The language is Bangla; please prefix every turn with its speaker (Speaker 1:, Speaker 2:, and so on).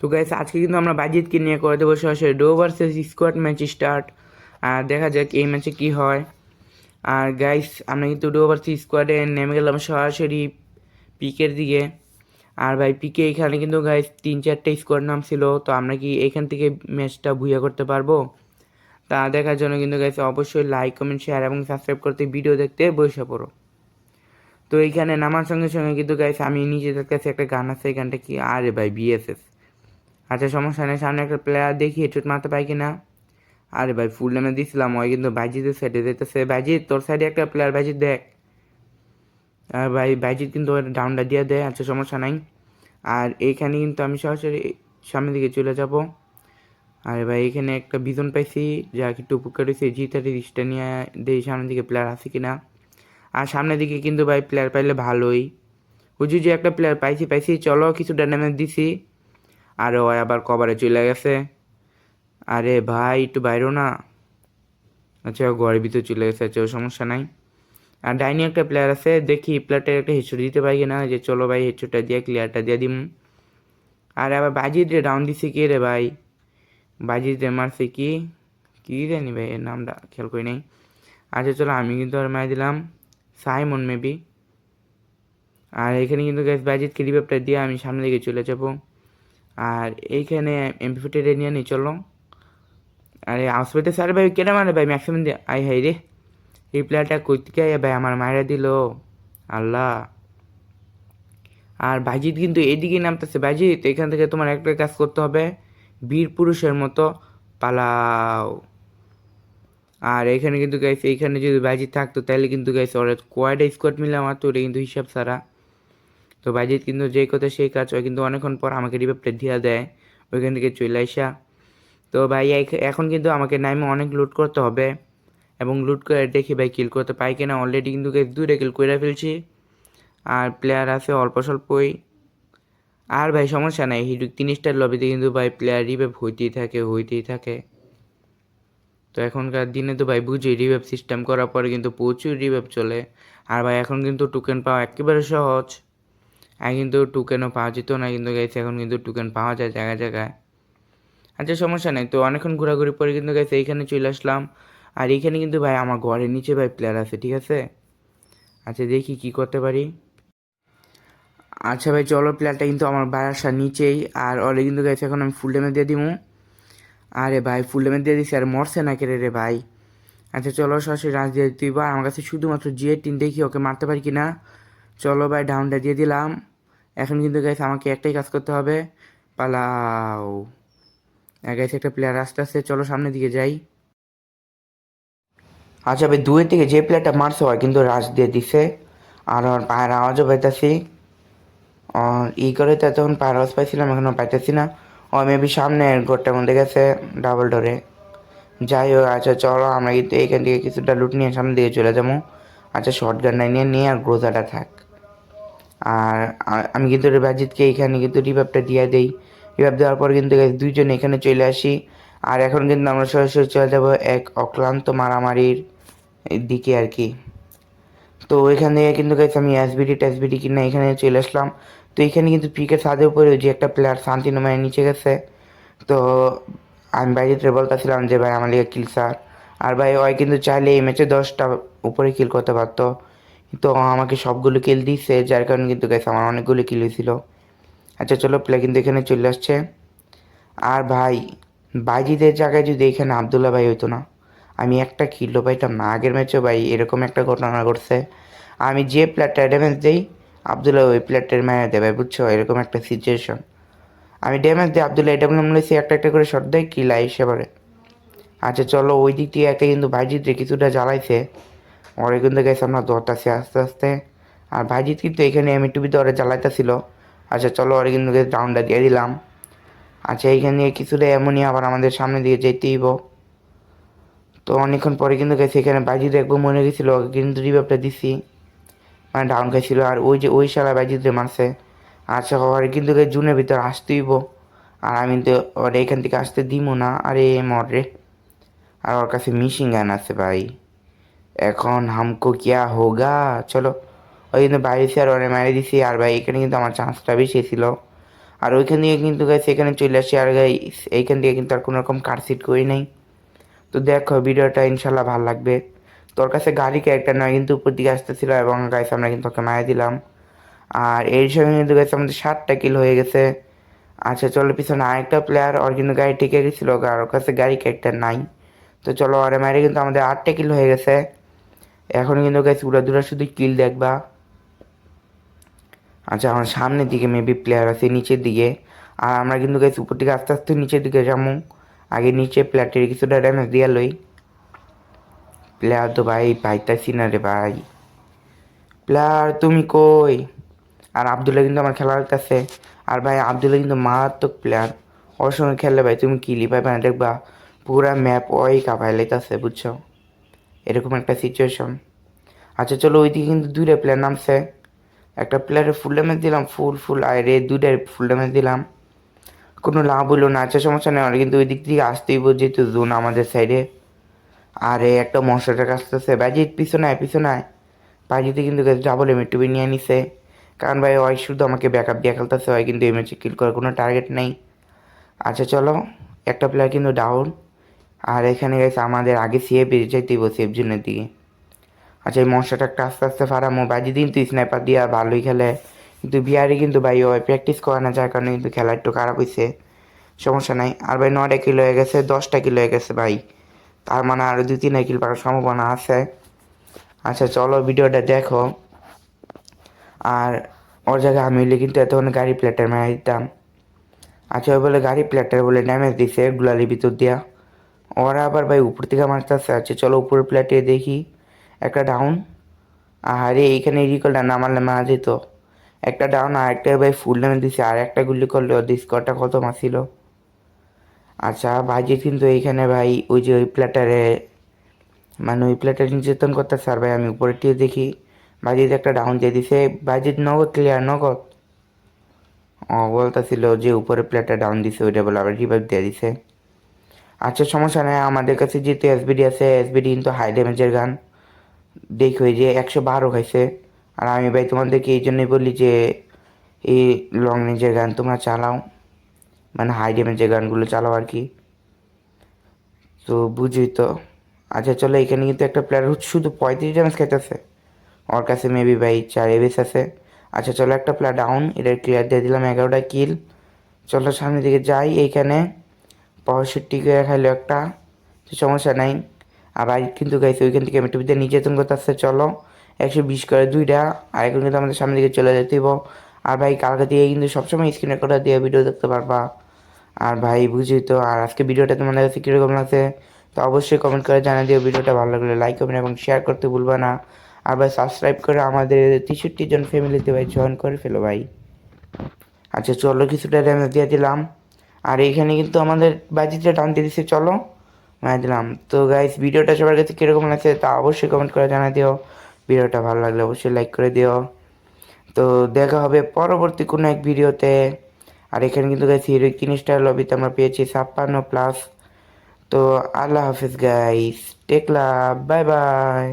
Speaker 1: তো গাইস আজকে কিন্তু আমরা বাজিতকে নিয়ে করে দেবো সরাসরি duo versus squad match start আর দেখা যাক এই ম্যাচে কি হয়। আর গাইস আমরা কিন্তু ডো ভার্সেস স্কোয়াডে নেমে গেলাম সরাসরি পিকের দিকে। আর ভাই পিকে এখানে কিন্তু গাইস তিন চারটে স্কোয়াড নাম ছিল, তো আমরা কি এখান থেকে ম্যাচটা ভুইয়া করতে পারব? তা দেখার জন্য কিন্তু গাইস অবশ্যই লাইক কমেন্ট শেয়ার এবং সাবস্ক্রাইব করতে ভিডিও দেখতে বসে পড়ো। তো এইখানে নামার সঙ্গে সঙ্গে কিন্তু গাইস আমি নিজেদের কাছে একটা গান আছে, এই গানটা কি? আরে ভাই বিএসএস আচ্ছা সমস্যা নেই, সামনে একটা প্লেয়ার দেখি হেডশট মারতে পাই কিনা? আরে ভাই ফুল নামে দিছিলাম, ওই কিন্তু বাইজিতের সাইডে যেতেছে। বাইজিৎ তোর সাইডে একটা প্লেয়ার বাইজিৎ দেখ। আর ভাই বাইজিৎ কিন্তু ডাউনটা দিয়ে দেয় আচ্ছা সমস্যা নাই। আর এইখানে কিন্তু আমি সরাসরি সামনের দিকে চলে যাব। আরে ভাই, এখানে একটা বিজন পাইছি যা কি টুপুক করেছে জি থার্টি নিয়ে দেখি সামনের দিকে প্লেয়ার আছে কিনা? আর সামনের দিকে কিন্তু ভাই প্লেয়ার পাইলে ভালোই। বুঝি যে একটা প্লেয়ার পাইছি পাইছি, চলো কিছু ড্যামেজ দিছি। আর ও আবার কভারে চলে গেছে। আরে ভাই, একটু বাইরেও না। আচ্ছা ঘরের ভিতরে চলে গেছে আচ্ছা সমস্যা নাই। আর ডাইনি একটা প্লেয়ার আছে, দেখি প্লেয়ারটা একটা হেডশট দিতে পারি না যে চলো ভাই হেডশটটা দিয়ে ক্লিয়ারটা দিয়ে দিম। আর আবার বাজিত রে ডাউন দিছে কি রে ভাই? বাজিত রে, মারছে কি? কি জানি ভাই, এর নামটা খেয়াল করি নাই। আচ্ছা চলো, আমি কিন্তু আর মারি দিলাম। সাইমন মেবি আর এখানে কিন্তু গ্যাস বাজিতকে রিভাইভটা দিয়ে আমি সামনের দিকে চলে যাব। আর এইখানে এমপি ফিফটি নিয়ে নি চলো আরে আসবে স্যার ভাই, কেটে মারে ভাই ম্যাক্সিমাম আই হাই রে। এই প্লেয়ারটা কইতে ভাই, আমার মায়েরা দিল। আল্লাহ। আর ভাইজিৎ কিন্তু এদিকে নামতেছে। ভাইজিৎ, এখান থেকে তোমার একটা কাজ করতে হবে। বীর পুরুষের মতো পালাও। আর এখানে কিন্তু গাইছে এইখানে যদি ভাইজিৎ থাকতো, তাহলে কিন্তু গাইছে ওরা কোয়াইডা স্কোয়াড মিলে আমার তো ওটা কিন্তু হিসাব ছাড়া। তো বাজিত কিন্তু যে কথা সেই কাজ হয় কিন্তু অনেকক্ষণ পর আমাকে রিভাইভটা দিয়া দেয়, ওইখান থেকে চলে আসা। তো ভাই এখন কিন্তু আমাকে নাইমে অনেক লুট করতে হবে এবং লুট করে দেখি ভাই কিল করতে পাই কিনা। অলরেডি কিন্তু দুইটা কিল করে ফেলছি। আর প্লেয়ার আছে অল্প স্বল্পই। আর ভাই সমস্যা নাই হিরো তিন লবিতে কিন্তু ভাই প্লেয়ার রিভাইভ হইতেই থাকে হইতেই থাকে। তো এখনকার দিনে তো ভাই বুঝি রিভাইভ সিস্টেম করার পরে কিন্তু প্রচুর রিভাইভ চলে। আর ভাই এখন কিন্তু টোকেন পাওয়া একেবারে সহজ। আগে কিন্তু টুকেনও পাওয়া যেত না কিন্তু গেছে এখন কিন্তু টুকেন পাওয়া যায় জায়গায় জায়গায়। আচ্ছা সমস্যা নেই। তো অনেকক্ষণ ঘোরাঘুরি পরে কিন্তু গেছে এইখানে চলে আসলাম। আর এইখানে কিন্তু ভাই, আমার ঘরের নিচে ভাই প্লেয়ার আছে, ঠিক আছে? আচ্ছা দেখি কি করতে পারি। আচ্ছা ভাই, চলো প্লেয়ারটা কিন্তু আমার বাসার নিচেই। আর অলরেডি কিন্তু গেছে এখন আমি ফুল ডেমে দিয়ে দিব আরে ভাই ফুল ডেমে দিয়ে দিছি, আর মরছে না কেড়ে রে ভাই। আচ্ছা চলো সরাসরি রাজ দিয়ে। আর আমার কাছে শুধুমাত্র জিএ টিন দেখি, ওকে মারতে পারি কি না চলো ভাই ডাউনটা দিয়ে দিলাম। এখন কিন্তু গাইছে আমাকে একটাই কাজ করতে হবে। পালাও। গাইছে একটা প্লেয়ার আসতে আসতে চলো সামনের দিকে যাই। আচ্ছা ভাই দুয়ের থেকে যে প্লেয়ারটা মারছে হয় কিন্তু রাশ দিয়ে দিছে। আর আমার পায়ের আওয়াজও পাইতেছি। আর ই করে তো তখন পায়ের আওয়াজ পাইছিলাম এখনও পাইতেছি না। ও মেবি সামনে গোটটার মধ্যে গেছে ডাবল ডোরে যাই হোক আচ্ছা চলো, আমরা কিন্তু এখান থেকে কিছুটা লুট নিয়ে সামনের দিকে চলে যাব। আচ্ছা শর্ট গানটা নিয়ে নিয়ে আর গ্রোজাটা থাক। আর আমি কিন্তু বাজিতকে এখানে কিন্তু রিভাবটা দিয়ে দেই। রিভাব দেওয়ার পর কিন্তু দুইজন এখানে চলে আসি। আর এখন কিন্তু আমরা সরাসরি চলে যাব এক অক্লান্ত মারামারির দিকে আর কি। তো এখান থেকে কিন্তু গাইছে আমি এসবিডি টেসবিডি কিনে এখানে চলে আসলাম। তো এখানে কিন্তু পিকের ছাদের উপরে যে একটা প্লেয়ার শান্তি শান্তিনময় নিচে গেছে। তো আমি বাইরে বলতেছিলাম যে, ভাই, আমার লিগে কিল স্যার আর ভাই, ওই কিন্তু চাইলে এই ম্যাচে দশটা উপরে কিল করতে পারতো। তো আমাকে সবগুলো কিল দিচ্ছে যার কারণে কিন্তু গ্যাস আমার অনেকগুলো কিল হয়েছিল। আচ্ছা চলো প্লে কিন্তু এখানে চলে আসছে। আর ভাই, বাইজিদের জায়গায় যদি এখানে আবদুল্লা ভাই হইতো না, আমি একটা কিলো পাইতাম না। আগের ম্যাচেও ভাই এরকম একটা ঘটনা ঘটছে। আমি যে প্লেয়ারটা ড্যামেজ দিই আবদুল্লা ওই প্লেয়ারটার মেরে দেবে বুঝছ? এরকম একটা সিচুয়েশন আমি ড্যামেজ দিই আবদুল্লা এটা বলে সে একটা একটা করে শট দেয় কিল আইসে পারে আচ্ছা চলো ওই দিক থেকে একটা কিন্তু ভাইজিতে কিছুটা জ্বালাইছে। ওরে কিন্তু গেছে আমরা দৌড়তাছি আস্তে আস্তে। আর ভাইজিৎ কিন্তু এখানে এম টুবিতে ওরা জ্বালাইতেছিল। আচ্ছা চলো ওরে কিন্তু ডাউনটা দিয়ে দিলাম। আচ্ছা এইখানে কিছুটা এমনই আবার আমাদের সামনে দিয়ে যেতেইব তো অনেকক্ষণ পরে কিন্তু গেছে, এখানে বাইজি দেখব মনে গেছিল কিন্তু রিভাবটা দিছি। মানে ডাউন খাইছিল, আর ওই যে, ওই শালা বাইজিতে মারছে। আচ্ছা ওরে কিন্তু জুনের ভিতর আসতেইব আর আমি তো ওর এখান থেকে আসতে দিমো না। আরে মর আর ওর কাছে মিশিং গান আছে ভাই। এখন হামকো কিয়া হোগা চলো ওই কিন্তু বাইরে আর ওরে মারি দিছি। আর ভাই, এখানে কিন্তু আমার চান্সটা বেশি ছিল। আর ওইখান থেকে কিন্তু গাইস এখানে চলে আসি। আর গাইস এইখান থেকে কিন্তু আর কোনো রকম কার সিট করি নাই। তো দেখো, ভিডিওটা ইনশাল্লাহ ভালো লাগবে। তোর কাছে গাড়ি ক্যারেক্টার নয় কিন্তু উপর দিকে আসতেছিল এবং গাইস আমরা কিন্তু ওকে মায়া দিলাম। আর এর সঙ্গে কিন্তু গাইস আমাদের সাতটা কিল হয়ে গেছে। আচ্ছা চলো পিছনে আরেকটা প্লেয়ার ওর কিন্তু গাড়ি টিকে গেছিল। আর ওর কাছে গাড়ি ক্যারেক্টার নাই। তো চলো, ওরে মারে কিন্তু আমাদের আটটা কিল হয়ে গেছে। এখন কিন্তু গাইস উড়া দুরা শুধু কিল দেখবা। আচ্ছা আমার সামনের দিকে মেবি প্লেয়ার আছে নিচের দিকে। আর আমরা কিন্তু গাইছি উপর দিকে আস্তে আস্তে নিচের দিকে যাব আগে নিচে প্লেয়ারটির কিছুটা ড্যামেজ দিয়া লই। প্লেয়ার তো ভাই, পাইতাছি না রে ভাই। প্লেয়ার তুমি কই? আর আবদুল্লাহ কিন্তু আমার খেলা কাছে আর ভাই, আবদুল্লাহ কিন্তু মারাত্মক প্লেয়ার ওর সঙ্গে খেললে ভাই তুমি কিলি পাইবে না, দেখবা। পুরা ম্যাপ ওই কাপাই লাইতাছে, বুঝছ? এরকম একটা সিচুয়েশন আচ্ছা চলো ওইদিকে কিন্তু দুইটা প্লেয়ার নামছে। একটা প্লেয়ারে ফুল ড্যামেজ দিলাম ফুল ফুল আর রে দুইটার ফুল ড্যামেজ দিলাম। কোনো লাভ হইল না আচ্ছা সমস্যা নেই কিন্তু ওই দিক থেকে আসতেই যেহেতু জোন আমাদের সাইডে আর এই একটা মশাটার আসতেছে। বাজির পিছনে পিছনে বাজিতে কিন্তু ডাবল এম টুবি নিয়ে নিছে। কারণ ভাই, ওই শুধু আমাকে ব্যাকআপ দিয়ে খেলতেছে হয় কিন্তু ম্যাচে কিল করার কোনো টার্গেট নেই। আচ্ছা চলো, একটা প্লেয়ার কিন্তু ডাউন আর এখানে গেছে আমাদের আগে সিএ বেরিয়ে যাইতেই সেফ জোনের দিকে। আচ্ছা এই মশাটা একটা আস্তে আস্তে ফারামো বাজি দিন তুই স্নাইপার দিয়া ভালোই খেলে। কিন্তু বিহারে কিন্তু ভাই, ওই প্র্যাকটিস করা না, যার কারণে কিন্তু খেলা একটু খারাপ হয়েছে সমস্যা নাই। আর ভাই, নয়টা কিলো হয়ে গেছে, দশটা কিলো হয়ে গেছে ভাই। তার মানে আরও দুই তিনটা কিল পাওয়ার সম্ভাবনা আছে। আচ্ছা চলো ভিডিওটা দেখো। আর ওর জায়গায় আমি হইলে কিন্তু এতক্ষণ গাড়ি প্লেটার মেরে দিতাম। আচ্ছা ওই বলে গাড়ি প্লেটার বলে ড্যামেজ দিছে, গুলালির ভিতর দিয়া। ওরা আবার ভাই উপর থেকে মারতেছে আচ্ছা চলো উপরের প্লেটে দেখি একটা ডাউন আরে এইখানে রিকলটা না মারলে মারা যেত একটা ডাউন আর একটা ভাই ফুল ড্যামেজ দিছে আর একটা গুলি করলে ওদের স্কোরটা কত মারছিল আচ্ছা বাজিত কিন্তু এইখানে ভাই ওই যে ওই প্লেটারে মানে ওই প্লেটার নির্যাতন করতেছে আর ভাই আমি উপরে টিয়ে দেখি বাজিত একটা ডাউন দিয়ে দিছে বাজিত নগদ ক্লিয়ার নগদ ও বলতেছিল যে উপরে প্লেটটা ডাউন দিছে ওইটা বলে আবার রিভাইভ দিয়ে দিছে আচ্ছা সমস্যা নেই, আমাদের কাছে যেহেতু এসবিডি আছে এসবিডি কিন্তু হাই ড্যামেজের গান। দেখো যে একশো বারো খাইছে। আর আমি ভাই তোমাদেরকে এই জন্যই বলি যে, এই লং রেঞ্জের গান তোমরা চালাও। মানে হাই ড্যামেজের গানগুলো চালাও আর কি। তো বুঝি তো। আচ্ছা চলো, এখানে কিন্তু একটা প্লেয়ার হচ্ছে, শুধু পঁয়ত্রিশ ড্যামেজ খাইতেছে। ওর কাছে মেবি ভাই চার এবিস আছে। আচ্ছা চলো, একটা প্লেয়ার ডাউন এটা ক্লিয়ার দিয়ে দিলাম, এগারোটা কিল চলো, সামনের দিকে যাই এইখানে পঁয়ষট্টি করে খাইলো একটা, তো সমস্যা নাই। আবার কিন্তু গাইছে, ওইখান থেকে আমি টুপিতে নির্যাতন করতে আসছে চলো। একশো বিশ করে দুইটা, আর এখন কিন্তু আমাদের সামনে দিকে চলে যেতে আর ভাই কালকে দিয়ে কিন্তু সবসময় স্ক্রিনে করে দিয়ে ভিডিও দেখতে পারবা। আর ভাই বুঝি তো, আর আজকে ভিডিওটা তোমাদের কাছে কীরকম লাগছে? তো অবশ্যই কমেন্ট করে জানা দিও ভিডিওটা ভালো লাগলে। লাইক করবেন এবং শেয়ার করতে ভুলবা না। আর ভাই সাবস্ক্রাইব করে আমাদের তেষট্টি জন ফ্যামিলিতে ভাই জয়েন করে ফেলো ভাই। আচ্ছা চলো কিছুটা ড্যামেজ দিয়ে দিলাম। আর এইখানে কিন্তু আমাদের বাজিটা টান দিয়ে দিচ্ছে চলো। মানে দিলাম। তো গাইস ভিডিওটা সবার কাছে কীরকম লাগছে তা অবশ্যই কমেন্ট করে জানা দিও। ভিডিওটা ভালো লাগলে অবশ্যই লাইক করে দিও। তো দেখা হবে পরবর্তী কোনো এক ভিডিওতে। আর এখানে কিন্তু গাইস হিরো তিন স্টার লবিতে আমরা পেয়েছি ছাপ্পান্ন প্লাস তো আল্লাহ হাফিজ গাইস টেকলা বাই বাই